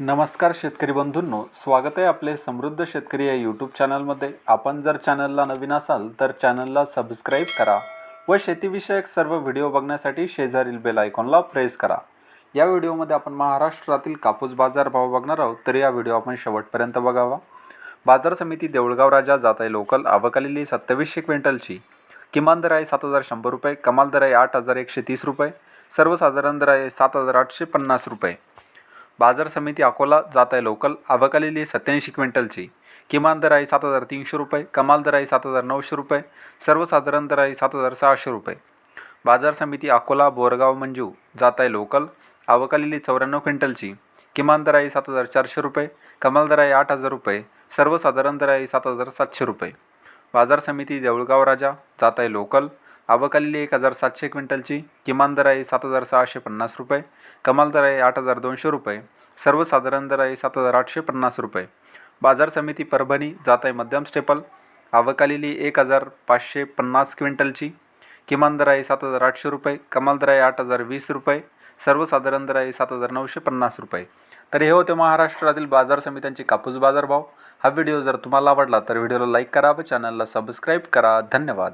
नमस्कार शेतकरी बंधूंनो स्वागत आहे आपले समृद्ध शेतकरी या यूट्यूब चॅनलमध्ये आपण जर चॅनलला नवीन असाल तर चॅनलला सबस्क्राईब करा व शेतीविषयक सर्व व्हिडिओ बघण्यासाठी शेजारील बेल आयकॉनला प्रेस करा. या व्हिडिओमध्ये आपण महाराष्ट्रातील कापूस बाजार भाव बघणार आहोत तर या व्हिडिओ आपण शेवटपर्यंत बघावा. बाजार समिती देऊळगाव राजा जात आहे लोकल आवकालेली सत्तावीसशे क्विंटलची. किमान दर आहे सात हजार शंभर रुपये कमाल दर आहे आठ हजार एकशे तीस रुपये सर्वसाधारण दर आहे सात हजार आठशे पन्नास रुपये. बाजार समिती अकोला जात आहे लोकल अवकालेली सत्याऐंशी क्विंटलची. किमान दर आहे सात हजार तीनशे रुपये कमाल दर आहे सात हजार नऊशे रुपये सर्वसाधारण दर आहे सात हजार सहाशे रुपये. बाजार समिती अकोला बोरगाव मंजू जात आहे लोकल अवकालेली चौऱ्याण्णव क्विंटलची. किमान दर आहे सात हजार चारशे रुपये कमाल दर आहे आठ हजार रुपये सर्वसाधारण दर आहे सात हजार सातशे रुपये. बाजार समिती देऊळगाव राजा जात आहे लोकल. आवक एक हजार सातशे क्विंटलची. किमान दर आहे सात हजार सहाशे पन्नास रुपये. कमाल दर आहे आठ हजार दोनशे रुपये. सर्वसाधारण दर आहे सात हजार आठशे पन्नास रुपये. बाजार समिती परभणी जात आहे मध्यम स्टेपल. आवक एक हजार पाचशे पन्नास क्विंटलची. किमान दर आहे सात हजार आठशे रुपये. कमाल दर आहे आठ हजार वीस रुपये. सर्वसाधारण दर आहे सात हजार नऊशे पन्नास रुपये. तर हे होते महाराष्ट्रातील बाजार समित्यांचे कापूस बाजार भाव. हा व्हिडिओ जर तुम्हाला आवडला तर व्हिडिओला लाईक करा व चॅनलला सबस्क्राईब करा. धन्यवाद.